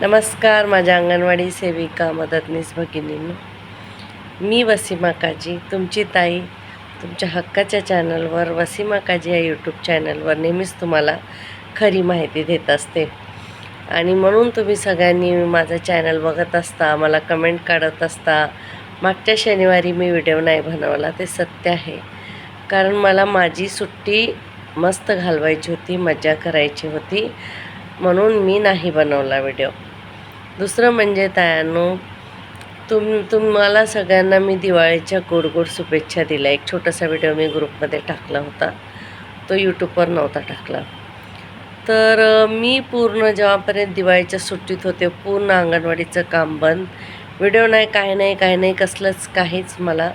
नमस्कार माझ्या अंगणवाडी सेविका मदतनीस भगिनींनो. मी वसीमा काजी तुमची ताई तुमच्या हक्काच्या चॅनलवर वसीमा काजी या यूट्यूब चॅनलवर नेहमीच तुम्हाला खरी माहिती देत असते. आणि म्हणून तुम्ही सगळ्यांनी माझं चॅनल बघत असता मला कमेंट काढत असता मागच्या शनिवारी मी व्हिडिओ नाही बनवला ते सत्य आहे. कारण मला माझी सुट्टी मस्त घालवायची होती मजा करायची होती म्हणून मी नाही बनवला व्हिडिओ. दुसरं म्हणजे तायानो तुम तुम्हाला सगळ्यांना मी दिवाळीच्या गोड गोड शुभेच्छा दिल्या. एक छोटासा व्हिडिओ मी ग्रुपमध्ये टाकला होता. तो यूट्यूबवर नव्हता टाकला. तर मी पूर्ण जेव्हापर्यंत दिवाळीच्या सुट्टीत होते पूर्ण अंगणवाडीचं काम बंद. व्हिडिओ नाही काय नाही काय नाही कसलंच काहीच मला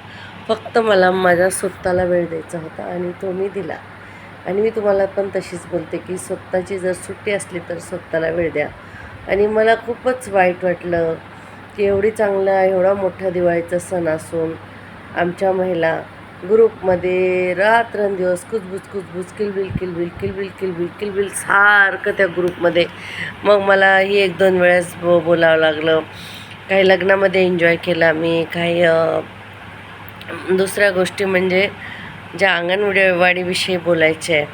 फक्त मला माझ्या स्वतःला वेळ द्यायचा होता आणि तो मी दिला. आणि मी तुम्हाला पण तशीच बोलते की स्वतःची जर सुट्टी असली तर स्वतःला वेळ द्या. आणि मला खूपच वाईट वाटलं की एवढी चांगला एवढा मोठा दिवाळीचा सण असून आमच्या महिला ग्रुपमध्ये रात्रंदिवस कुजबुज कुजबुज किलबिल किलबिल किलबिल किलबिल किलबिल सारखं त्या ग्रुपमध्ये. मग मला ही एक दोन वेळेस बो बोलावं लागलं. काही लग्नामध्ये एन्जॉय केला मी काही दुसऱ्या गोष्टी म्हणजे ज्या अंगणवाडीविषयी बोलायचे आहे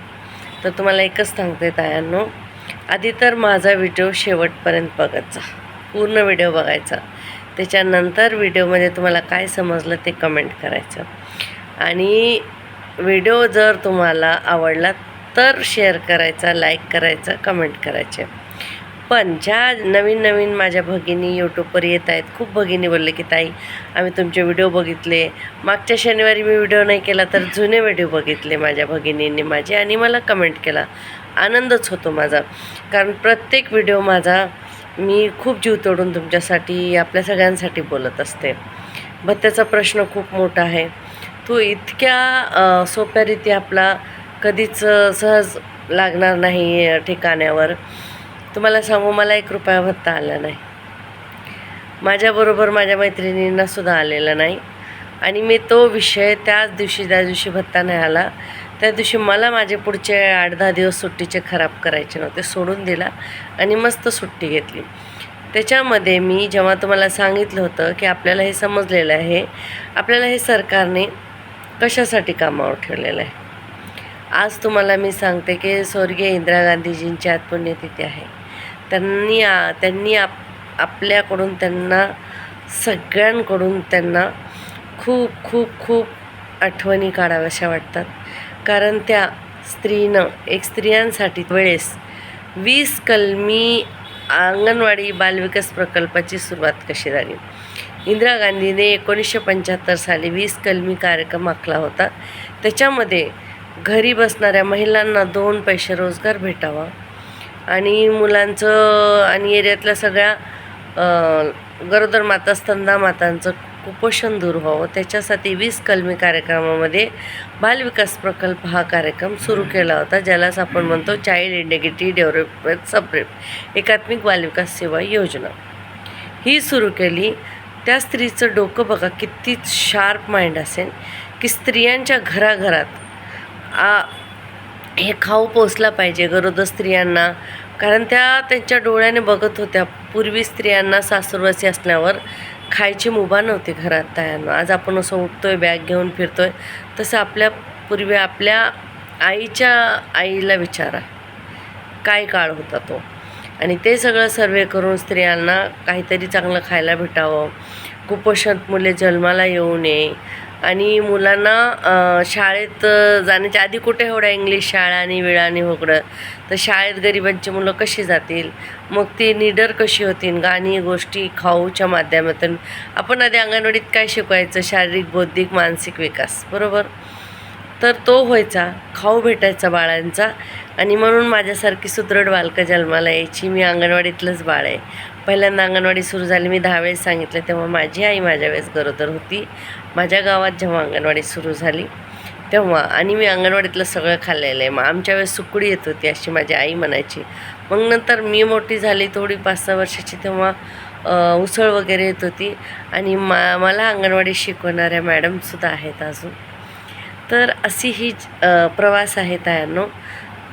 तर तुम्हाला एकच सांगते तायांनो आधी तर माझा व्हिडिओ शेवटपर्यंत बघत जा. पूर्ण व्हिडिओ बघायचा. त्याच्यानंतर व्हिडिओमध्ये तुम्हाला काय समजलं ते कमेंट करायचं. आणि व्हिडिओ जर तुम्हाला आवडला तर शेअर करायचा लाईक करायचा कमेंट करायचे. पण ज्या नवीन नवीन माझ्या भगिनी यूट्यूबवर येत आहेत खूप भगिनी बोलले की ताई आम्ही तुमचे व्हिडिओ बघितले. मागच्या शनिवारी मी व्हिडिओ नाही केला तर जुने व्हिडिओ बघितले माझ्या भगिनींनी माझे आणि मला कमेंट केला. आनंदच होतो माझा. कारण प्रत्येक व्हिडिओ माझा मी खूप जीव तोडून तुमच्यासाठी आपल्या सगळ्यांसाठी बोलत असते. भत्त्याचा प्रश्न खूप मोठा आहे. तो इतक्या सोप्यारीती सोप्या रीती आपला कधीच सहज लागणार नाही ठिकाण्यावर. तुम्हाला सांगू मला एक रुपया भत्ता आला नाही. माझ्याबरोबर माझ्या मैत्रिणींनासुद्धा आलेला नाही. आणि मी तो विषय त्याच दिवशी त्या दिवशी भत्ता नाही आला. त्या दिवशी मला माझे पुढचे आठ दहा दिवस सुट्टीचे खराब करायचे नव्हते सोडून दिला आणि मस्त सुट्टी घेतली. त्याच्यामध्ये मी जेव्हा तुम्हाला सांगितलं होतं की आपल्याला हे समजलेलं आहे आपल्याला हे सरकारने कशासाठी कामावर ठेवलेलं आहे? आज तुम्हाला मी सांगते की स्वर्गीय इंदिरा गांधीजींची आज पुण्यतिथी आहे. त्यांनी आ- त्यांनी आप आपल्याकडून त्यांना सगळ्यांकडून त्यांना खूप खूप खूप आठवणी काढाव्याशा वाटतात. कारण त्या स्त्रीनं एक स्त्रियांसाठी वेळेस वीस कलमी अंगणवाडी बालविकास प्रकल्पाची सुरुवात कशी झाली? इंदिरा गांधीने एकोणीसशे पंच्याहत्तर साली वीस कलमी कार्यक्रम आखला होता. त्याच्यामध्ये घरी बसणाऱ्या महिलांना दोन पैसे रोजगार भेटावा आणि मुलांचं आणि एरियातल्या सगळ्या गरोदर माता स्तंदा मातांचं कुपोषण दूर व्हावं. त्याच्यासाठी वीस कलमी कार्यक्रमामध्ये बालविकास प्रकल्प हा कार्यक्रम सुरू केला होता ज्यालाच आपण म्हणतो चाइल्ड इंडिगेटिव्ह डेव्हलपमेंट सबरेप एकात्मिक बालविकास सेवा योजना. ही सुरू केली. त्या स्त्रीचं डोकं बघा किती शार्प माइंड असेल की स्त्रियांच्या घराघरात आ हे खाऊ पोचला पाहिजे गरोदर स्त्रियांना. कारण त्या त्यांच्या डोळ्याने बघत होत्या. पूर्वी स्त्रियांना सासूरवासी असल्यावर खायची मुभा नव्हती घरात तयानं. आज आपण असं उठतोय बॅग घेऊन फिरतोय. तसं आपल्या पूर्वी आपल्या आईच्या आईला विचारा. काय काळ होता तो? आणि ते सगळं सर्वे करून स्त्रियांना काहीतरी चांगलं खायला भेटावं. कुपोषण मुले जन्माला येऊ नये. आणि मुलांना शाळेत जाण्याच्या आधी कुठे एवढ्या इंग्लिश शाळा आणि वेळा आणि होकडं? तर शाळेत गरिबांची मुलं कशी जातील? मग ती निडर कशी होतील? गाणी गोष्टी खाऊच्या माध्यमातून आपण आधी अंगणवाडीत काय शिकवायचं? शारीरिक बौद्धिक मानसिक विकास बरोबर? तर तो व्हायचा खाऊ भेटायचा बाळांचा. आणि म्हणून माझ्यासारखी सुदृढ बालकं जन्माला यायची. मी अंगणवाडीतलंच बाळ आहे. पहिल्यांदा अंगणवाडी सुरू झाली. मी दहा वेळेस सांगितलं तेव्हा माझी आई माझ्या वेळेस गरोदर होती. माझ्या गावात जेव्हा अंगणवाडी सुरू झाली तेव्हा आणि मी अंगणवाडीतलं सगळं खाल्लेलं आहे. मग आमच्या वेळेस सुकडी येत होती अशी माझी आई म्हणायची. मग नंतर मी मोठी झाली थोडी पाच सहा वर्षाची तेव्हा उसळ वगैरे येत होती. आणि मा मला अंगणवाडी शिकवणाऱ्या मॅडमसुद्धा आहेत अजून. तर अशी ही प्रवास आहे तायांनो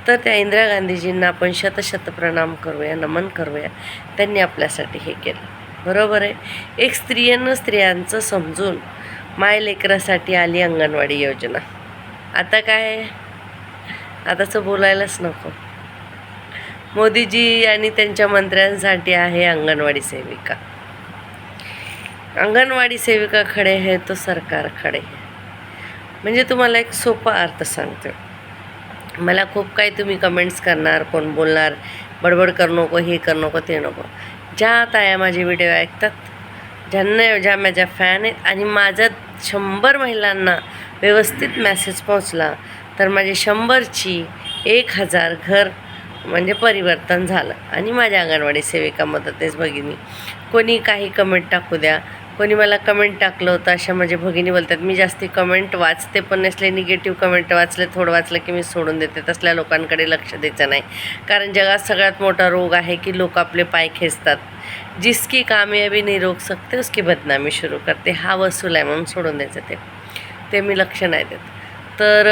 तर त्या इंदिरा गांधीजींना आपण शतशत प्रणाम करूया नमन करूया. त्यांनी आपल्यासाठी हे केलं. बरोबर आहे? एक स्त्रियांना स्त्रियांचं समजून माय लेकरासाठी आली अंगणवाडी योजना. आता काय? आताचं बोलायलाच नको. मोदीजी आणि त्यांच्या मंत्र्यांसाठी आहे अंगणवाडी सेविका. अंगणवाडी सेविका खडे है तो सरकार खडे है. म्हणजे तुम्हाला एक सोपा अर्थ सांगतो मला खूप काही तुम्ही कमेंट्स करणार कोण बोलणार बडबड करू नको हे करू नको ते नको. ज्या ताया माझे व्हिडिओ ऐकतात ज्यांना ज्या माझ्या फॅन आहेत आणि माझ्या शंभर महिलांना व्यवस्थित मॅसेज पोहोचला तर माझे शंभरची एक हजार घर म्हणजे परिवर्तन झालं. आणि माझ्या अंगणवाडी सेविका मदतच भगिनी कोणी काही कमेंट टाकू द्या कोणी मला कमेंट टाकलं होतं अशा माझ्या भगिनी बोलतात मी जास्ती कमेंट वाचते पण नसले निगेटिव्ह कमेंट वाचले थोडं वाचलं की मी सोडून देते. तसल्या लोकांकडे लक्ष द्यायचं नाही. कारण जगात सगळ्यात मोठा रोग आहे की लोक आपले पाय खेचतात. जिसकी कामयाबी नाही रोग सकते उसकी बदनामी सुरू करते. हा वसूल आहे म्हणून सोडून द्यायचं ते. ते मी लक्ष नाही देत. तर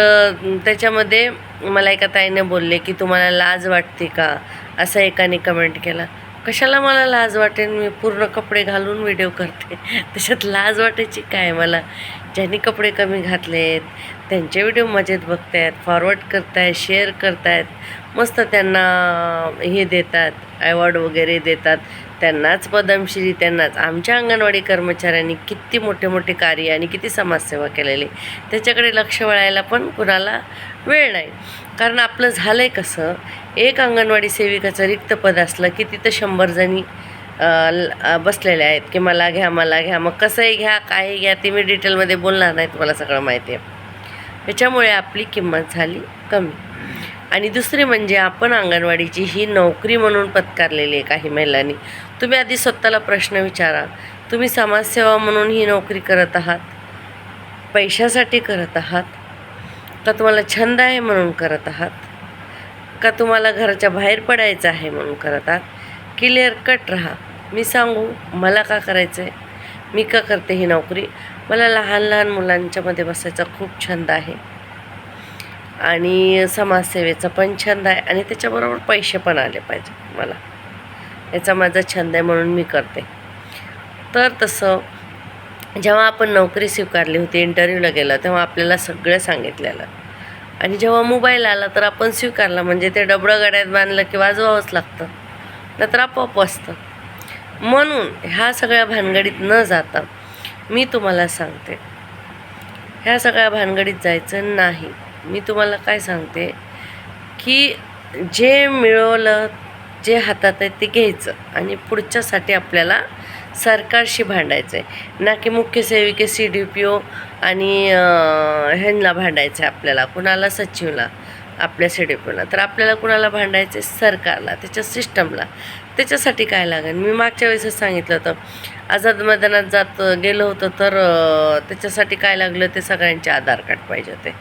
त्याच्यामध्ये मला एका ताईने बोलले की तुम्हाला लाज वाटते का? असं एकाने कमेंट केला. कशाला मला लाज वाटेन? मी पूर्ण कपडे घालून व्हिडिओ करते. त्याच्यात लाज वाटायची काय मला? ज्यांनी कपडे कमी घातलेत त्यांचे व्हिडिओ मजेत बघतायत फॉरवर्ड करतायत शेअर करतायत मस्त त्यांना हे देतात अवॉर्ड वगैरे देतात. त्यांनाच पदमश्री त्यांनाच. आमच्या अंगणवाडी कर्मचाऱ्यांनी किती मोठे मोठे कार्य आणि किती समाजसेवा केलेली. त्याच्याकडे लक्ष वळायला पण कुणाला वेळ नाही. कारण आपलं झालं आहे कसं? एक अंगणवाडी सेविकाचं रिक्त पद असलं की तिथं शंभर जणी बसलेल्या आहेत की मला घ्या मला घ्या मग कसंही घ्या काही घ्या ते मी डिटेलमध्ये बोलणार नाही तुम्हाला सगळं माहिती आहे. त्याच्यामुळे आपली किंमत झाली कमी. आणि दुसरी म्हणजे आपण अंगणवाडीची ही नोकरी म्हणून पत्कारलेली आहे काही महिलांनी. तुम्ही आधी स्वतःला प्रश्न विचारा. तुम्ही समाजसेवा म्हणून ही नोकरी करत आहात? पैशासाठी करत आहात? का तुम्हाला छंद आहे म्हणून करत आहात? का तुम्हाला घराच्या बाहेर पडायचं आहे म्हणून करत आहात. क्लिअर कट राहा. मी सांगू मला का करायचं आहे मी का करते ही नोकरी? मला लहान लहान मुलांच्यामध्ये बसायचा खूप छंद आहे. आणि समाजसेवेचा पण छंद आहे आणि त्याच्याबरोबर पैसे पण आले पाहिजे मला. याचा माझा छंद आहे म्हणून मी करते. तर तसं जेव्हा आपण नोकरी स्वीकारली होती इंटरव्ह्यूला गेलं तेव्हा आपल्याला सगळं सांगितलेलं. आणि जेव्हा मोबाईल आला तर आपण स्वीकारला. म्हणजे ते डबडं गाड्यात बांधलं की वाजवावंच लागतं. नंतर आपोआप असतं म्हणून ह्या सगळ्या भानगडीत न जाता मी तुम्हाला सांगते. ह्या सगळ्या भानगडीत जायचं नाही. मी तुम्हाला काय सांगते? की जे मिळवलं जे हातात आहे ते घ्यायचं आणि पुढच्यासाठी आपल्याला सरकारशी भांडायचं आहे ना की मुख्य सेविके सी डी पी ओ आणि ह्यांना भांडायचं आहे आपल्याला. कुणाला? सचिवला. आपल्या सी डी पी ओला. तर आपल्याला कुणाला भांडायचं आहे सरकारला त्याच्या सिस्टमला. त्याच्यासाठी काय लागेल? मी मागच्या वेळेसच सांगितलं होतं आझाद मैदानात जात गेलो होतं तर त्याच्यासाठी काय लागलं? ते सगळ्यांचे आधार कार्ड पाहिजे होते.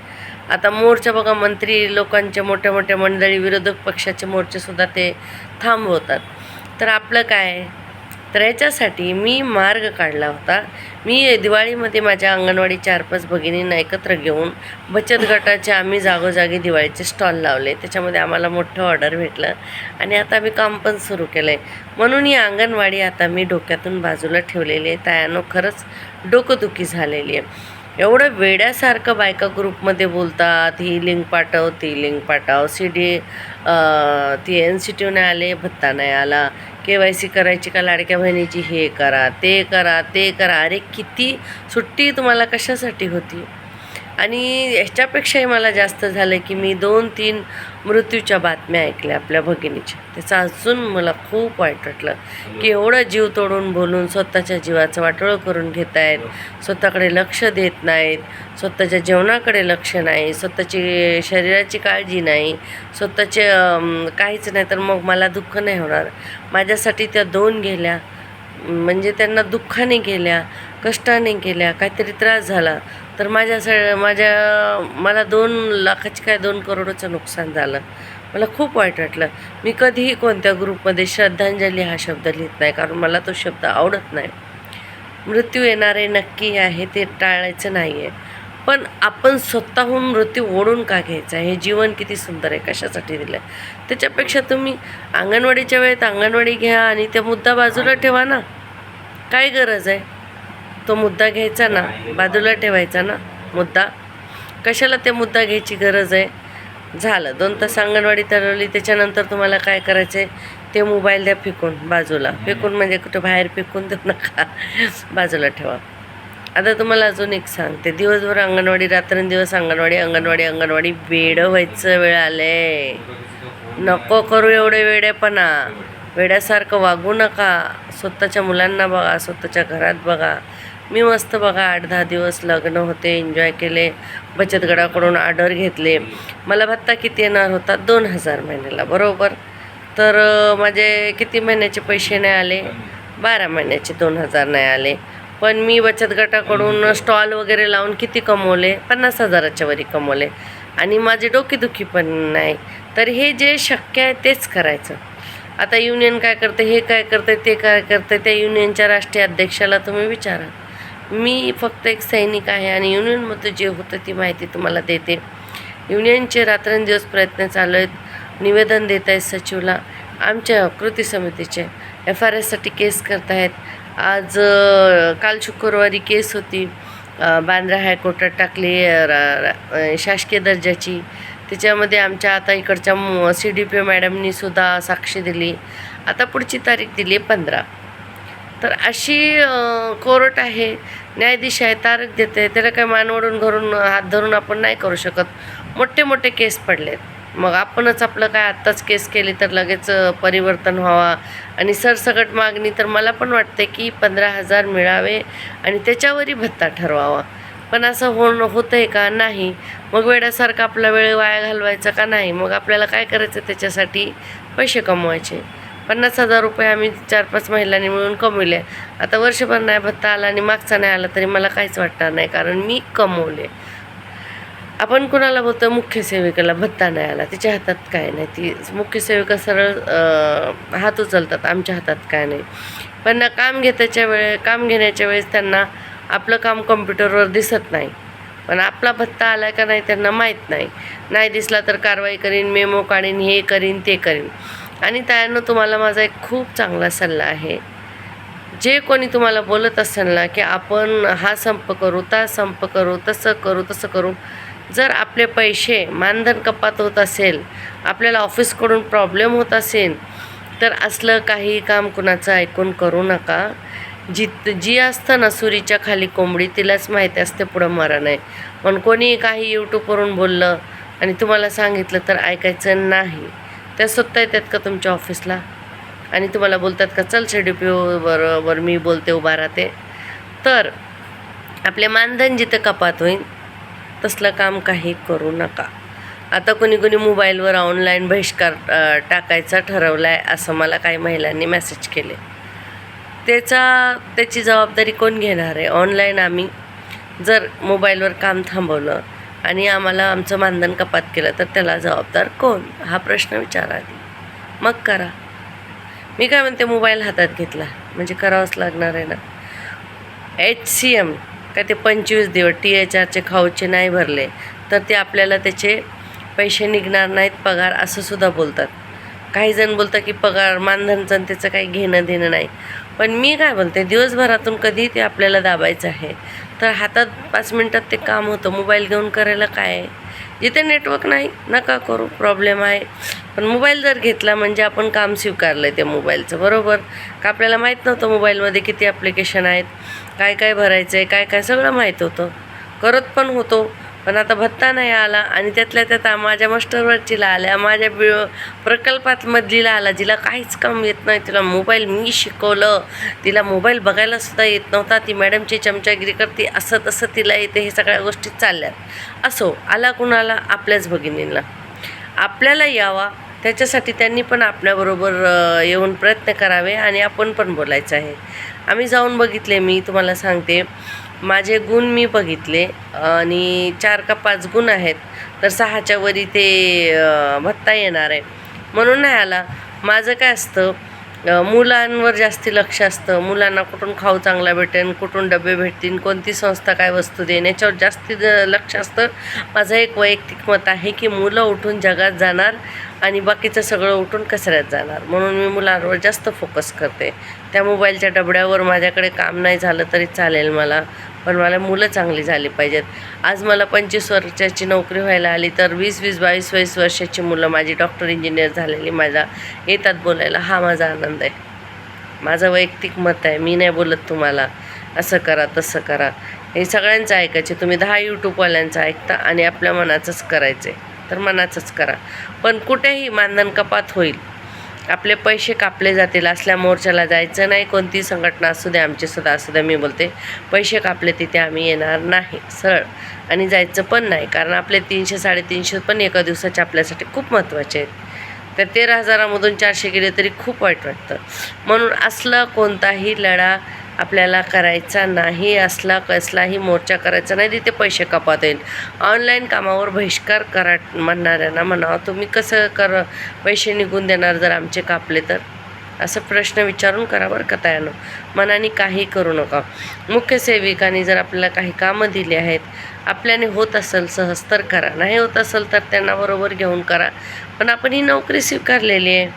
आता मोर्चा बघा मंत्री लोकांच्या मोठ्या मोठ्या मंडळी विरोधक पक्षाचे मोर्चेसुद्धा ते थांबवतात. तर आपलं काय? तर याच्यासाठी मी मार्ग काढला होता. मी दिवाळीमध्ये माझ्या अंगणवाडी चार पाच भगिनींना एकत्र घेऊन बचत गटाचे आम्ही जागोजागी दिवाळीचे स्टॉल लावले. त्याच्यामध्ये आम्हाला मोठं ऑर्डर भेटलं आणि आता आम्ही काम पण सुरू केलं आहे म्हणून ही अंगणवाडी आता मी डोक्यातून बाजूला ठेवलेली आहे. त्यानं खरंच डोकंदुखी झालेली आहे. एवढं वेड्यासारखं बायका ग्रुपमध्ये बोलतात ही लिंक पाठव ती लिंक पाठव सी डी ती एन सी टीने आले भत्ता नाही आला के वाय सी करायची का लाडक्या बहिणीची हे करा ते करा ते करा. अरे किती सुट्टी तुम्हाला कशासाठी होती? आणि याच्यापेक्षाही मला जास्त झालं की मी दोन तीन मृत्यूच्या बातम्या ऐकल्या आपल्या भगिनीच्या. त्याचं अजून मला खूप वाईट वाटलं. की एवढं जीव तोडून बोलून स्वतःच्या जीवाचं वाटोळं करून घेत आहेत स्वतःकडे लक्ष देत नाहीत स्वतःच्या जेवणाकडे लक्ष नाही स्वतःची शरीराची काळजी नाही स्वतःचे काहीच नाही तर मग मला दुःख नाही होणार. माझ्यासाठी त्या दोन गेल्या. म्हणजे त्यांना दुःखाने गेल्या कष्टाने गेल्या काहीतरी त्रास झाला. तर माझ्या स माझ्या मला दोन लाखाची काय दोन करोडचं नुकसान झालं. मला खूप वाईट वाटलं. मी कधीही कोणत्या ग्रुपमध्ये श्रद्धांजली हा शब्द लिहित नाही कारण मला तो शब्द आवडत नाही. मृत्यू येणारे नक्की आहे ते टाळायचं नाही आहे पण आपण स्वतःहून मृत्यू ओढून का घ्यायचा? हे जीवन किती सुंदर आहे कशासाठी दिलं आहे त्याच्यापेक्षा तुम्ही अंगणवाडीच्या वेळेत अंगणवाडी घ्या आणि त्या मुद्दा बाजूला ठेवा ना. काय गरज आहे? तो मुद्दा घ्यायचा ना बाजूला ठेवायचा ना मुद्दा कशाला ते मुद्दा घ्यायची गरज आहे? झालं. दोन तास अंगणवाडी ठरवली त्याच्यानंतर तुम्हाला काय करायचं आहे ते मोबाईल द्या फेकून बाजूला. फेकून म्हणजे कुठं बाहेर फेकून देऊ नका. बाजूला ठेवा. आता तुम्हाला अजून एक सांगते. दिवसभर अंगणवाडी रात्रंदिवस अंगणवाडी अंगणवाडी अंगणवाडी. वेडं व्हायचं वेळ आले. नको करू एवढे वेडेपणा. वेड्यासारखं वागू नका. स्वतःच्या मुलांना बघा स्वतःच्या घरात बघा. मी मस्त बघा आठ दहा दिवस लग्न होते एन्जॉय केले बचत गटाकडून ऑर्डर घेतले. मला भत्ता किती येणार होता? दोन हजार महिन्याला बरोबर? तर माझे किती महिन्याचे पैसे नाही आले? बारा महिन्याचे दोन हजार नाही आले. पण मी बचत गटाकडून स्टॉल वगैरे लावून किती कमवले? पन्नास हजाराच्या वरी कमवले. आणि माझी डोकेदुखी पण नाही. तर हे जे शक्य आहे तेच करायचं. आता युनियन काय करते हे काय करते ते काय करते त्या युनियनच्या राष्ट्रीय अध्यक्षाला तुम्ही विचारा. मी फक्त एक सैनिक आहे आणि युनियनमध्ये जे होतं ती माहिती तुम्हाला देते. युनियनचे रात्रंदिवस प्रयत्न चालू आहेत. निवेदन देत आहेत सचिवला. आमच्या कृती समितीचे एफ आर एससाठी केस करत आहेत आज काल शुक्रवारी केस होती. बांद्रा हायकोर्टात टाकली रा- शासकीय दर्जाची. त्याच्यामध्ये आमच्या आता इकडच्या सी डी पी मॅडमनी सुद्धा साक्षी दिली. आता पुढची तारीख दिली आहे पंधरा. तर अशी कोर्ट आहे. न्यायाधीश आहे तारक देते. त्याला काय मानवडून घरून हात धरून आपण नाही करू शकत. मोठे मोठे केस पडलेत. मग आपणच आपलं काय आत्ताच केस केली तर लगेच परिवर्तन व्हावा. आणि सरसकट मागणी तर मला पण वाटते की पंधरा हजार मिळावे आणि त्याच्यावरही भत्ता ठरवावा. पण असं होणं होतं आहे का? नाही. मग वेड्यासारखा आपला वेळ वाया घालवायचा का? नाही. मग आपल्याला काय करायचं त्याच्यासाठी? पैसे कमवायचे. पन्नास हजार रुपये आम्ही चार पाच महिलांनी मिळून कमवले. आता वर्षभर नाही भत्ता आला आणि मागचा नाही आला तरी मला काहीच वाटणार नाही कारण मी कमवले. आपण कुणाला बोलतो? मुख्य सेविकेला भत्ता नाही आला. तिच्या हातात काय नाही. ती मुख्य सेविका सरळ हात उचलतात. आमच्या हातात काय नाही. पण काम घेताच्या वेळे काम घेण्याच्या वेळेस त्यांना आपलं काम कम्प्युटरवर दिसत नाही. पण आपला भत्ता आला का नाही त्यांना माहीत नाही. नाही दिसला तर कारवाई करीन मेमो काढीन हे करीन ते करीन. आणि त्यानं तुम्हाला माझा एक खूप चांगला सल्ला आहे. जे कोणी तुम्हाला बोलत असेल ना की आपण हा संप करू ता संप करू तसं करू तसं करू जर आपले पैसे मानधन कपात होत असेल आपल्याला ऑफिसकडून प्रॉब्लेम होत असेल तर असलं काही काम कुणाचं ऐकून करू नका. जी जी असतं ना सुरीच्या खाली कोंबडी तिलाच माहिती असते पुढं मरण आहे. पण कोणी काही यूट्यूबवरून बोललं आणि तुम्हाला सांगितलं तर ऐकायचं नाही. त्या स्वतः येतात का तुमच्या ऑफिसला? आणि तुम्हाला बोलतात का चल शेड्यू डी पी बरोबर मी बोलते उभा राहते. तर आपले मानधन जिथं कपात होईल तसलं काम काही करू नका. आता कोणी कोणी मोबाईलवर ऑनलाईन बहिष्कार टाकायचा ठरवला आहे असं मला काही महिलांनी मेसेज केले. त्याचा त्याची जबाबदारी कोण घेणार आहे? ऑनलाईन आम्ही जर मोबाईलवर काम थांबवलं आणि आम्हाला आमचं मानधन कपात केलं तर त्याला जबाबदार कोण? हा प्रश्न विचारा आधी. मग करा. मी काय म्हणते मोबाईल हातात घेतला. म्हणजे करावंच लागणार आहे ना. एच सी एम काय ते पंचवीस दिवस टी एच आरचे खाऊचे नाही भरले तर ते आपल्याला त्याचे पैसे निघणार नाहीत पगार असं सुद्धा बोलतात. काही जण बोलतात की पगार मानधनचं त्याचं काही घेणं देणं नाही. पण मी काय बोलते दिवसभरातून कधी ते आपल्याला दाबायचं आहे. तर हातात पाच मिनटात ते काम होतं. मोबाईल घेऊन करायला काय? आहे जिथे नेटवर्क नाही नका करू. प्रॉब्लेम आहे. पण मोबाईल जर घेतला म्हणजे आपण काम स्वीकारलं आहे त्या मोबाईलचं बरोबर? का आपल्याला माहीत नव्हतं मोबाईलमध्ये किती ॲप्लिकेशन आहेत काय काय भरायचं आहे काय काय सगळं माहीत होतं. करत पण होतो. पण आता भत्ता नाही आला आणि त्यातल्या त्यात माझ्या मास्टरवरचीला आल्या माझ्या बि प्रकल्पात मधलीला आला जिला काहीच काम येत नाही. तिला मोबाईल मी शिकवलं. तिला मोबाईल बघायला सुद्धा येत नव्हता. ती मॅडमची चमचागिरी करते असं तसं तिला येते हे सगळ्या गोष्टी चालल्यात. असो आला कुणाला? आपल्याच भगिनींना. आपल्याला यावा. त्याच्यासाठी त्यांनी पण आपल्याबरोबर येऊन प्रयत्न करावे आणि आपण पण बोलायचं आहे. आम्ही जाऊन बघितले मी तुम्हाला सांगते. माझे गुण मी बघितले आणि चार का पाच गुण आहेत तर सहाच्या वरी ते भत्ता येणार आहे. म्हणून नाही आला. माझं काय असतं मुलांवर जास्ती लक्ष असतं. मुलांना कुठून खाऊ चांगला भेटेल कुठून डबे भेटतील कोणती संस्था काय वस्तू देईन याच्यावर जास्ती लक्ष असतं. माझं एक वैयक्तिक मत आहे की मुलं उठून जगात जाणार आणि बाकीचं सगळं उठून कचऱ्यात जाणार. म्हणून मी मुलांवर जास्त फोकस करते. त्या मोबाईलच्या डबड्यावर माझ्याकडे काम नाही झालं तरी चालेल मला. पण मला मुलं चांगली झाली पाहिजेत. आज मला पंचवीस वर्षाची नोकरी व्हायला आली तर वीस वीस बावीस बावीस वर्षाची मुलं माझी डॉक्टर इंजिनियर झालेली. माझा येतात बोलायला हा माझा आनंद आहे. माझं वैयक्तिक मत आहे मी नाही बोलत तुम्हाला. असं करा तसं करा. हे सगळ्यांचं ऐकायचे तुम्ही दहा यूट्यूबवाल्यांचं ऐकता आणि आपल्या मनाचंच करायचं आहे तर मनाचंच करा. पण कुठेही मानधन कपात होईल. आपले पैसे कापले जातील असल्या मोर्चाला जायचं नाही कोणती संघटना असू द्या आमची सुद्धा असू द्या मी बोलते पैसे कापले तिथे आम्ही येणार नाही सरळ. आणि जायचं पण नाही कारण आपले तीनशे साडेतीनशे पण एका दिवसाचे आपल्यासाठी खूप महत्त्वाचे आहेत. तर तेरा हजारामधून चारशे गेले तरी खूप वाईट वाटतं. म्हणून असला कोणताही लढा आपल्याला करायचा नाही असला कसलाही मोर्चा करायचा नाही तिथे पैसे कपात येईल. ऑनलाईन कामावर बहिष्कार करा म्हणणाऱ्यांना म्हणावं तुम्ही कसं कर पैसे निघून देणार जर आमचे कापले तर? असं प्रश्न विचारून करा बरं का तयानं मनाने काही करू नका. मुख्य सेविकांनी जर आपल्याला काही कामं दिली आहेत आपल्याने होत असेल सहज तर करा. नाही होत असेल तर त्यांना बरोबर घेऊन करा. पण आपण ही नोकरी स्वीकारलेली आहे.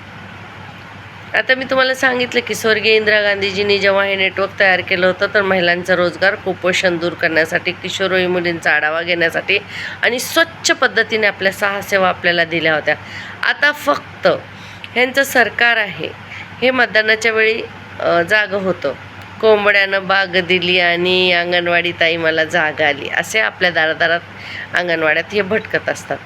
आता मी तुम्हाला सांगितलं की स्वर्गीय इंदिरा गांधीजींनी जेव्हा हे नेटवर्क तयार केलं होतं तर महिलांचा रोजगार कुपोषण दूर करण्यासाठी किशोरवयी मुलींचा आढावा घेण्यासाठी आणि स्वच्छ पद्धतीने आपल्या सहा सेवा आपल्याला दिल्या होत्या. आता फक्त ह्यांचं सरकार आहे हे मतदानाच्या वेळी जागं होतं. कोंबड्यानं बाग दिली आणि अंगणवाडी ताई मला जाग आली असे आपल्या दारादारात अंगणवाड्यात हे भटकत असतात.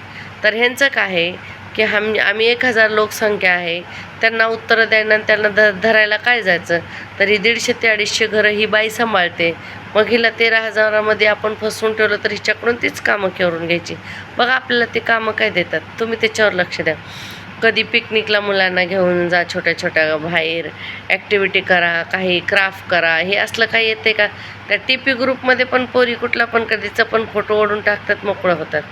तर ह्यांचं काय आहे की हम आम्ही एक हजार लोकसंख्या आहे. त्यांना उत्तरं द्यायला त्यांना ध धरायला काय जायचं? तर ही दीडशे ते अडीचशे घरं ही बाई सांभाळते. मग हिला तेरा हजारामध्ये आपण फसवून ठेवलं तर हिच्याकडून तीच कामं करून घ्यायची. बघा आपल्याला ते कामं काय देतात. तुम्ही त्याच्यावर लक्ष द्या. कधी पिकनिकला मुलांना घेऊन जा छोट्या छोट्या बाहेर. ॲक्टिव्हिटी करा काही क्राफ्ट करा. हे असलं काही येते का? त्या टी पी ग्रुपमध्ये पण पोरी कुठला पण कधीचा पण फोटो ओढून टाकतात मोकळं होतात.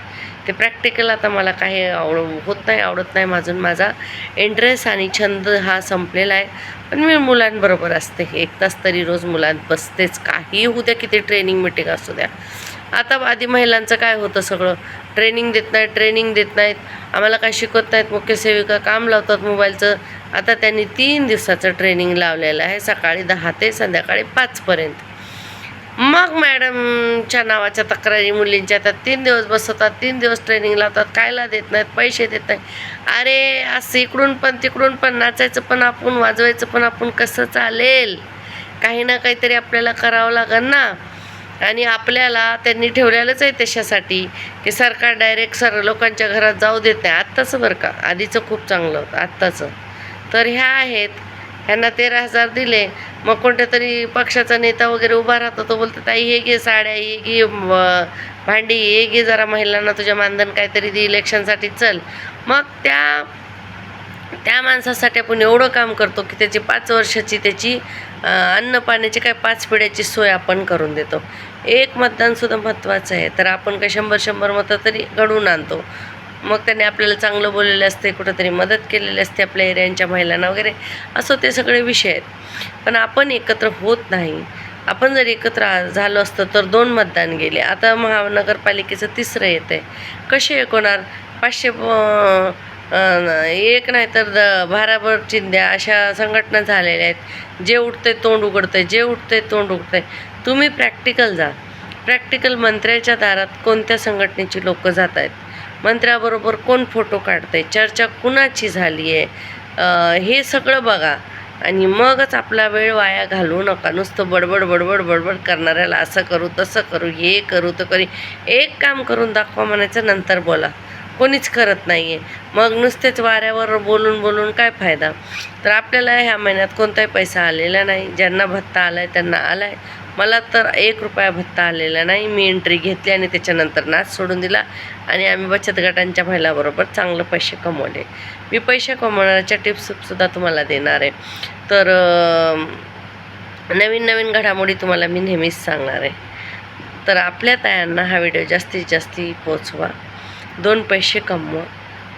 ते प्रॅक्टिकल आता मला काही आवड होत नाही आवडत नाही माझून माझा इंटरेस्ट आणि छंद हा संपलेला आहे. पण मी मुलांबरोबर असते. एक तास तरी रोज मुलांत बसतेच. काही होऊ द्या किती ट्रेनिंग मिटिंग असू द्या. आता आधी महिलांचं काय होतं सगळं? ट्रेनिंग देत नाहीत ट्रेनिंग देत नाहीत. आम्हाला काय शिकवत नाहीत. मुख्य सेविका काम लावतात मोबाईलचं. आता त्यांनी तीन दिवसाचं ट्रेनिंग लावलेलं आहे. सकाळी दहा ते संध्याकाळी पाचपर्यंत. मग मॅडमच्या नावाच्या तक्रारी मुलींच्या आता तीन दिवस बसवतात तीन दिवस ट्रेनिंग लावतात कायला देत नाहीत पैसे देत नाही अरे असं इकडून पण तिकडून पण नाचायचं पण आपण वाजवायचं पण आपण कसं चालेल? काही ना काहीतरी आपल्याला करावं लागेल ना. आणि आपल्याला त्यांनी ठेवलेलंच आहे त्याच्यासाठी की सरकार डायरेक्ट सर लोकांच्या घरात जाऊ देत नाही. आत्ताचं बरं का? आधीचं खूप चांगलं होतं आत्ताचं. तर ह्या आहेत ह्यांना तेरा हजार दिले. मग कोणत्या तरी पक्षाचा नेता वगैरे उभा राहतो तो बोलतो ताई हे घे साड्या हे घे भांडी हे घे जरा महिलांना तुझ्या मानधन काहीतरी दे इलेक्शनसाठी चल. मग त्या त्या माणसासाठी आपण एवढं काम करतो की त्याची पाच वर्षाची त्याची अन्न पाण्याची काय पाच पिढ्याची सोय आपण करून देतो. एक मतदानसुद्धा महत्त्वाचं आहे. तर आपण काय शंभर शंभर मतं तरी घडवून आणतो. मग त्याने आपल्याला चांगलं बोललेलं असते कुठंतरी मदत केलेली असते आपल्या एरियांच्या महिलांना वगैरे. असं ते सगळे विषय आहेत. पण आपण एकत्र होत नाही. आपण जर एकत्र झालो असतं तर दोन मतदान गेले. आता महानगरपालिकेचं तिसरं येतं आहे कसे एक होणार पाचशे एक नाही तर द भाराभर चिंध्या अशा संघटना झालेल्या आहेत. जे उठते तोंड उघडतंय जे उठतंय तोंड उघडतंय. तुम्ही प्रॅक्टिकल जा. प्रॅक्टिकल मंत्र्याच्या दारात कोणत्या संघटनेची लोकं जात आहेत मंत्र्याबरोबर कोण फोटो काढतंय चर्चा कुणाची झाली आहे हे सगळं बघा. आणि मगच आपला वेळ वाया घालवू नका. नुसतं बडबड बडबड बडबड करणाऱ्याला असं करू तसं करू हे करू तर करी. एक काम करून दाखवा म्हणायचं नंतर बोला. कोणीच करत नाही आहे मग नुसतेच वाऱ्यावर बोलून बोलून काय फायदा? तर आपल्याला ह्या महिन्यात कोणताही पैसा आलेला नाही. ज्यांना भत्ता आला आहे त्यांना आला आहे मला तर एक रुपया भत्ता आलेला नाही. मी एंट्री घेतली आणि त्याच्यानंतर नाच सोडून दिला. आणि आम्ही बचत गटांच्या महिलाबरोबर चांगलं पैसे कमवले. मी पैसे कमवण्याच्या टिप्ससुद्धा तुम्हाला देणार आहे. तर नवीन नवीन घडामोडी तुम्हाला मी नेहमीच सांगणार आहे. तर आपल्या तायांना हा व्हिडिओ जास्तीत जास्ती पोचवा दोन पैसे कमवा.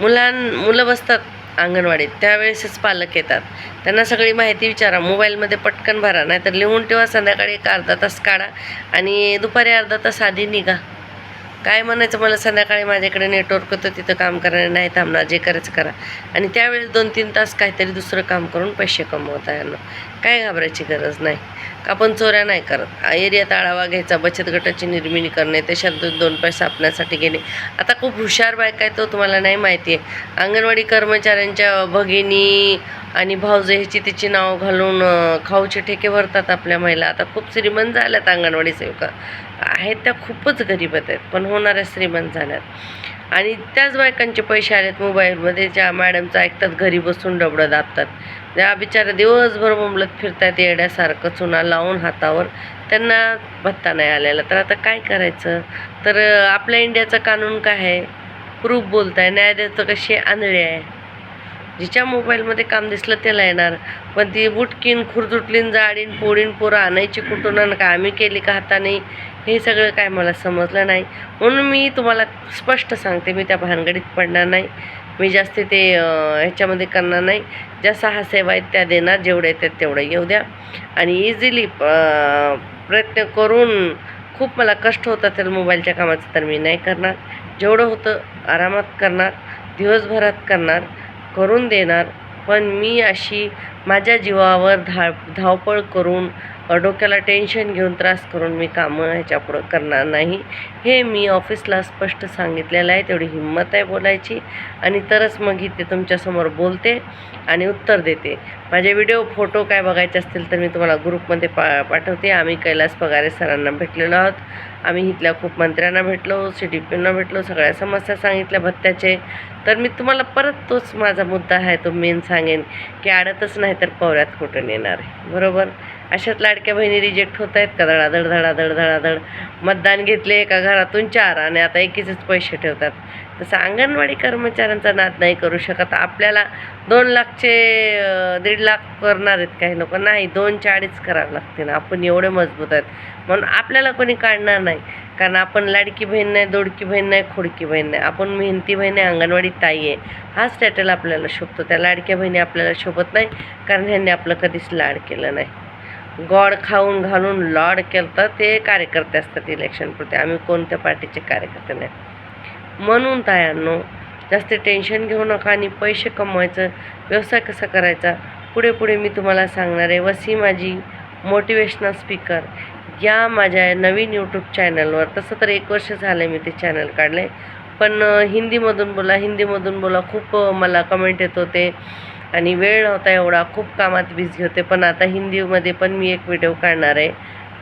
मुलां मुलं बसतात. अंगणवाडीत. त्यावेळेसच पालक येतात. त्यांना सगळी माहिती विचारा. मोबाईलमध्ये पटकन भरा नाहीतर लिहून ठेवा संध्याकाळी एक अर्धा तास काढा आणि दुपारी अर्धा तास आधी निघा. काय म्हणायचं मला? संध्याकाळी माझ्याकडे नेटवर्क होतं तिथं काम करायला नाही थांबणार जे करायचं करा. आणि त्यावेळेस दोन तीन तास काहीतरी दुसरं काम करून पैसे कमवता यांना काय घाबरायची गरज नाही. आपण चोऱ्या नाही करत. एरियात आढावा घ्यायचा बचत गटाची निर्मिती करणे त्याच्यात दोन दोन पैसे आपण्यासाठी घेणे. आता खूप हुशार बायका आहे तो हो, तुम्हाला नाही माहिती आहे. अंगणवाडी कर्मचाऱ्यांच्या भगिनी आणि भाऊजे ह्याची तिची नाव घालून खाऊचे ठेके भरतात आपल्या महिला. आता खूप श्रीमंत झाल्यात अंगणवाडी सेविका. आहेत त्या खूपच गरीब आहेत पण होणाऱ्या श्रीमंत झाल्यात. आणि त्याच बायकांचे पैसे आलेत मोबाईलमध्ये ज्या मॅडमचं ऐकतात घरी बसून डबडं दाबतात. त्या बिचाऱ्या दिवसभर बोंबलत फिरतात येड्यासारखं चुना लावून हातावर. त्यांना भत्ता नाही आलेला. तर आता काय करायचं? तर आपल्या इंडियाचं कानून काय आहे? प्रूफ बोलताय. न्याय देतं कशी आंधळी आहे. जिच्या मोबाईलमध्ये काम दिसलं त्याला येणार. पण ती बुटकीन खुरजुटलीन जाडीन पोळीन पोरं आणायची कुठून आणि का आम्ही केली का हाताने? हे सगळं काय मला समजलं नाही. म्हणून मी तुम्हाला स्पष्ट सांगते. मी त्या भानगडीत पडणार नाही. मी जास्त ते ह्याच्यामध्ये करणार नाही. ज्या सहा सेवा आहेत त्या देणार जेवढे येतात तेवढ्या येऊ द्या. आणि इझिली प्रयत्न करून खूप मला कष्ट होतात त्या मोबाईलच्या कामाचं तर मी नाही करणार. जेवढं होतं आरामात करणार दिवसभरात करणार करून देणार. पण मी अशी माझ्या जीवावर धा धावपळ करून डोक्याला टेन्शन घेऊन त्रास करून मी कामं ह्याच्यापुढं करणार नाही. हे मी ऑफिसला स्पष्ट सांगितलेलं आहे तेवढी हिंमत आहे बोलायची. आणि तरच मग ते तुमच्यासमोर बोलते आणि उत्तर देते. माझे व्हिडिओ फोटो काय बघायचे असतील तर मी तुम्हाला ग्रुपमध्ये पा पाठवते. आम्ही कैलास पगारे सरांना भेटलेलो आहोत. आम्ही इथल्या खूप मंत्र्यांना भेटलो सी डी पींना भेटलो सगळ्या समस्या सांगितल्या भत्त्याचे. तर मी तुम्हाला परत तोच माझा मुद्दा आहे तो मेन सांगेन की अडतच नाही तर पवऱ्यात कुठून येणार आहे. बरोबर? अशाच लाडक्या बहिणी रिजेक्ट होत आहेत का? धडाधड धडाधड धडाधड. मतदान घेतले एका घरातून चार आणि आता एकीचेच पैसे ठेवतात. तसं अंगणवाडी कर्मचाऱ्यांचा नाद नाही करू शकत. आपल्याला दोन लाखचे दीड लाख करणार आहेत काही लोक. नाही दोन चाळीस करावं लागते ना आपण एवढे मजबूत आहेत. म्हणून आपल्याला कोणी काढणार नाही. कारण आपण लाडकी बहीण नाही दोडकी बहीण नाही खोडकी बहीण नाही. आपण मेहनती बहीण आहे अंगणवाडी ताई आहे. हाच टायटल आपल्याला शोभतो. त्या लाडक्या बहिणी आपल्याला शोभत नाही. कारण ह्यांनी आपलं कधीच लाड केलं नाही. गॉड खाऊन घालून लॉड केलं तर ते कार्यकर्ते असतात इलेक्शनपुरते आम्ही कोणत्या पार्टीचे कार्यकर्ते नाही. म्हणून तायांनो जास्त टेन्शन घेऊ नका आणि पैसे कमवायचं व्यवसाय कसा करायचा पुढे पुढे मी तुम्हाला सांगणार आहे. वसी माझी मोटिवेशनल स्पीकर या माझ्या नवीन यूट्यूब चॅनलवर तसं तर एक वर्ष झालं आहे मी ते चॅनल काढले पण हिंदीमधून बोला हिंदीमधून बोला खूप मला कमेंट येत होते. आणि वेळ नव्हता एवढा खूप कामात बिझी होते. पण आता हिंदीमध्ये पण मी एक व्हिडिओ काढणार आहे.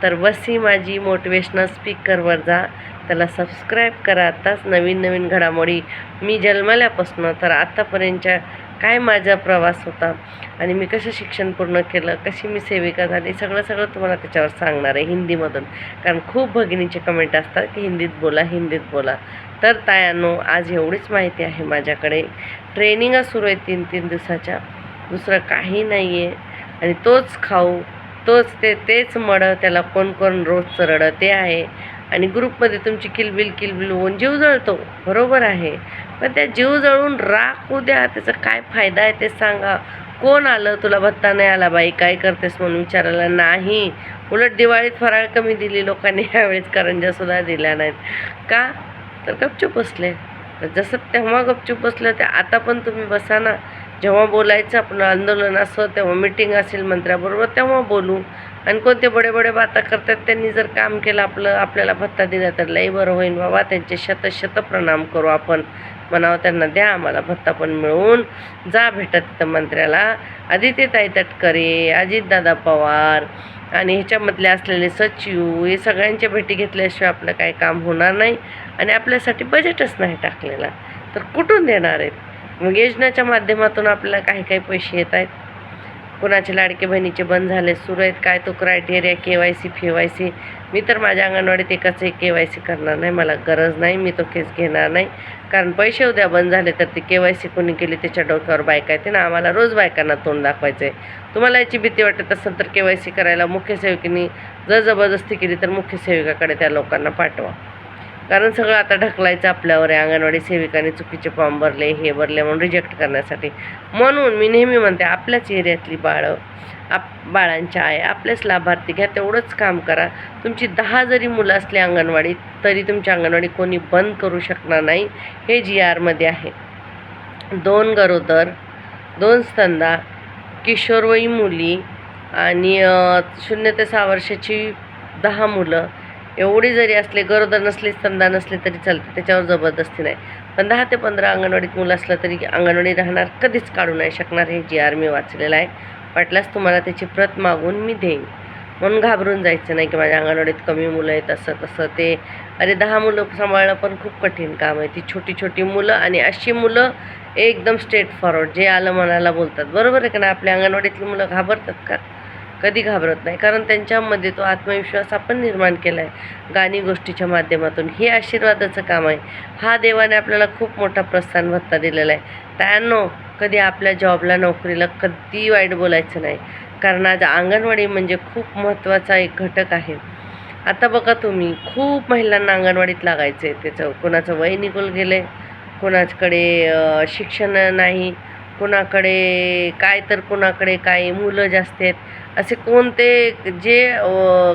तर वसी माझी मोटिवेशनल स्पीकरवर जा. त्याला सबस्क्राईब करा. आत्ताच नवीन नवीन घडामोडी मी जन्मल्यापासून तर आत्तापर्यंतच्या काय माझा प्रवास होता आणि मी कसं शिक्षण पूर्ण केलं कशी मी सेविका झाली सगळं सगळं तुम्हाला त्याच्यावर सांगणार आहे हिंदीमधून. कारण खूप भगिनीचे कमेंट असतात की हिंदीत बोला हिंदीत बोला. तर तायानो आज एवढीच माहिती आहे माझ्याकडे. ट्रेनिंगा सुरू आहेत तीन तीन दिवसाच्या. दुसरं काही नाही आहे आणि तोच खाऊ तोच ते तेच मडं त्याला कोण कोण रोजचं रडं ते आहे. आणि ग्रुपमध्ये तुमची किलबिल किलबिल होऊन जीव जळतो. बरोबर आहे. पण त्या जीव जळून राखू द्या. त्याचा काय फायदा आहे ते सांगा. कोण आलं? तुला भत्ता नाही आला बाई. काय करतेस म्हणून विचारायला नाही. उलट दिवाळीत फराळ कमी दिली लोकांनी. यावेळेस करंजासुद्धा दिल्या नाहीत. का? तर गपचूप बसले. तर जसं तेव्हा गपचूप बसलं ते आता पण तुम्ही बसा ना. जेव्हा बोलायचं आपलं आंदोलन असं तेव्हा मिटिंग असेल मंत्र्याबरोबर तेव्हा बोलू. आणि कोणते बडे बडे बाता करतात त्यांनी जर काम केलं आपलं आपल्याला भत्ता दिला तर लई बरं होईल बाबा. त्यांचे शत शत प्रणाम करू आपण. म्हणावं त्यांना द्या आम्हाला भत्ता पण मिळवून जा भेटत तिथं मंत्र्याला. आदित्यताई तटकरे अजितदादा पवार आणि ह्याच्यामधले असलेले सचिव हे सगळ्यांच्या भेटी घेतल्याशिवाय आपलं काही काम होणार नाही. आणि आपल्यासाठी बजेटच नाही टाकलेला. तर कुठून देणार आहेत? मग योजनाच्या माध्यमातून आपल्याला काही काही पैसे येत आहेत. कुणाचे लाडके बहिणीचे बंद झाले सुरू आहेत काय तो criteria K Y C fee Y C मी तर माझ्या अंगणवाडीत एकाच एक के वाय सी करणार नाही. मला गरज नाही मी तो केस घेणार नाही. कारण पैसे उद्या बंद झाले तर ती के वाय सी कोणी केली त्याच्या डोक्यावर बायका येते ना आम्हाला रोज बायकांना तोंड दाखवायचं आहे तुम्हाला याची भीती वाटत असेल तर के वाय सी करायला मुख्य सेविकेने जर जबरदस्ती केली तर मुख्य सेविकाकडे त्या लोकांना पाठवा. कारण सगळं आता ढकलायचं आपल्यावर आहे. अंगणवाडी सेविकाने चुकीचे फॉर्म भरले हे भरले म्हणून रिजेक्ट करण्यासाठी. म्हणून मी नेहमी म्हणते आपल्याच एरियातली बाळं आप बाळांच्या आहे आपलेच लाभार्थी घ्या तेवढंच काम करा. तुमची दहा जरी मुलं असली अंगणवाडीत तरी तुमची अंगणवाडी कोणी बंद करू शकणार नाही. हे जी आरमध्ये आहे. दोन गरोदर दोन स्तंदा किशोरवयीन मुली आणि शून्य ते सहा वर्षाची दहा मुलं एवढी जरी असले गरोदर नसली स्तनदा नसली तरी चालते त्याच्यावर जबरदस्ती नाही. पण दहा ते पंधरा अंगणवाडीत मुलं असलं तरी अंगणवाडी राहणार कधीच काढू नाही शकणार हे जी आर मी वाचलेलं आहे. वाटल्यास तुम्हाला त्याची प्रत मागून मी देईन. म्हणून घाबरून जायचं नाही की माझ्या अंगणवाडीत कमी मुलं आहेत असं तसं ते. अरे दहा मुलं सांभाळणं पण खूप कठीण काम आहे. ती छोटी छोटी मुलं आणि अशी मुलं एकदम स्ट्रेट फॉरवर्ड जे आलं मनाला बोलतात. बरोबर आहे का ना आपल्या अंगणवाडीतली मुलं घाबरतात का? कधी घाबरत नाही. कारण त्यांच्यामध्ये तो आत्मविश्वास आपण निर्माण केला आहे गाणी गोष्टीच्या माध्यमातून. हे आशीर्वादाचं काम आहे. हा देवाने आपल्याला खूप मोठा प्रोत्साहन भत्ता दिलेला आहे. त्यांनो कधी आपल्या जॉबला नोकरीला कधी वाईट बोलायचं नाही. कारण आज अंगणवाडी म्हणजे खूप महत्त्वाचा एक घटक आहे. आता बघा तुम्ही खूप महिलांना अंगणवाडीत लागायचं आहे त्याचं कोणाचं वय निघून गेलं कोणाकडे शिक्षण नाही कोणाकडे काय तर कोणाकडे काय मुलं जास्त आहेत. असे कोणते जे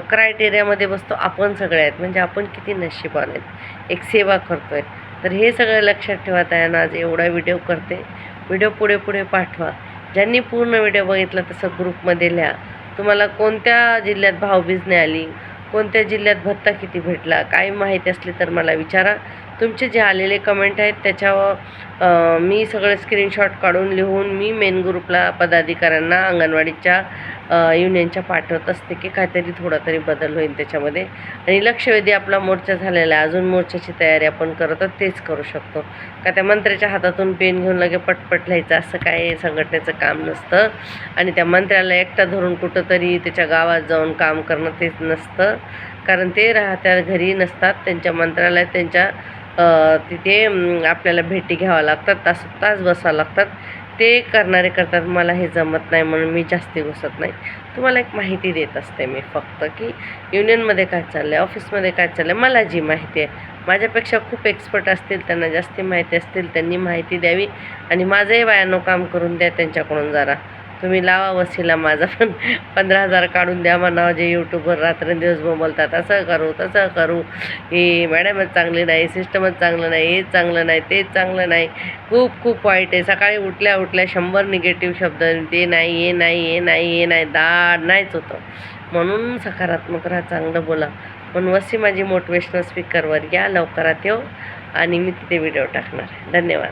क्रायटेरियामध्ये बसतो आपण सगळे आहेत. म्हणजे आपण किती नशिबान आहेत. एक सेवा करतो आहे तर हे सगळं लक्षात ठेवा त्यानं. आज एवढा व्हिडिओ करते. व्हिडिओ पुढे पुढे पाठवा. ज्यांनी पूर्ण व्हिडिओ बघितला तसं ग्रुपमध्ये लिहा तुम्हाला कोणत्या जिल्ह्यात भावबीज नाही आली कोणत्या जिल्ह्यात भत्ता किती भेटला? काही माहिती असली तर मला विचारा. तुमचे जे आलेले कमेंट आहेत त्याच्यावर मी सगळं स्क्रीनशॉट काढून लिहून मी मेन ग्रुपला पदाधिकाऱ्यांना अंगणवाडीच्या युनियनच्या पाठवत असते की काहीतरी थोडा तरी बदल होईल त्याच्यामध्ये. आणि लक्षवेधी आपला मोर्चा झालेला आहे. अजून मोर्चाची तयारी आपण करत तेच करू शकतो. का त्या मंत्र्याच्या हातातून पेन घेऊन लगे पटपट लिहायचं असं काय संघटनेचं काम नसतं. आणि त्या मंत्र्याला एकटा धरून कुठंतरी त्याच्या गावात जाऊन काम करणं तेच नसतं. कारण ते राहत्या घरी नसतात. त्यांच्या मंत्रालयात त्यांच्या तिथे आपल्याला भेटी घ्याव्या लागतात तास तास बसावं लागतात. ते करणारे करतात मला हे जमत नाही म्हणून मी जास्ती बसत नाही. तुम्हाला एक माहिती देत असते मी फक्त की युनियनमध्ये काय चाललं आहे ऑफिसमध्ये काय चाललं आहे मला जी माहिती आहे. माझ्यापेक्षा खूप एक्सपर्ट असतील त्यांना जास्ती माहिती असतील त्यांनी माहिती द्यावी आणि माझंही बायानो काम करून द्या त्यांच्याकडून जरा. तुम्ही लावा वसीला माझा पण. पंधरा हजार काढून द्या म्हणावं जे यूट्यूबवर रात्रंदिवस बोलतात असं करू तसं करू. ही मॅडमच चांगली नाही सिस्टमच चांगलं नाही हेच चांगलं नाही तेच चांगलं नाही. खूप खूप वाईट आहे. सकाळी उठल्या उठल्या शंभर निगेटिव्ह शब्द ते नाही हे नाही हे नाही हे नाही दाड नाहीच होतं. म्हणून सकारात्मक राहा चांगलं बोला. पण वसी माझी मोटिवेशनल स्पीकरवर या लवकरात येऊ. आणि मी तिथे व्हिडिओ टाकणार धन्यवाद.